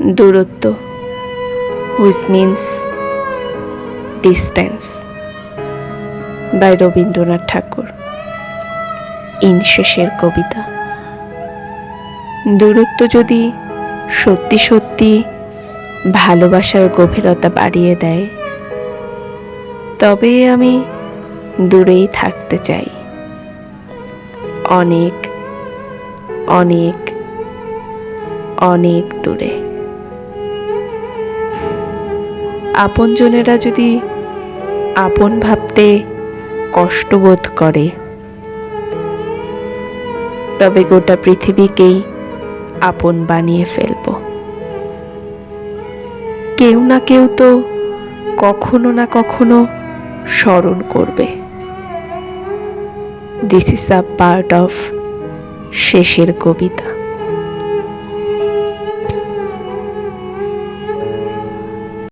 দূরত্ব which means distance by Rabindranath Tagore in Shesher Kobita দূরত্ব যদি সত্যি সত্যি ভালোবাসার গভীরতা বাড়িয়ে দেয় তবে আমি দূরেই থাকতে চাই। অনেক অনেক অনেক দূরে। আপনজনেরা যদি আপন ভাবতে কষ্টবোধ করে, তবে গোটা পৃথিবীকেই আপন বানিয়ে ফেলব। কেউ না কেউ তো কখনো না কখনো স্মরণ করবে। This is a part of Shesher Kobita.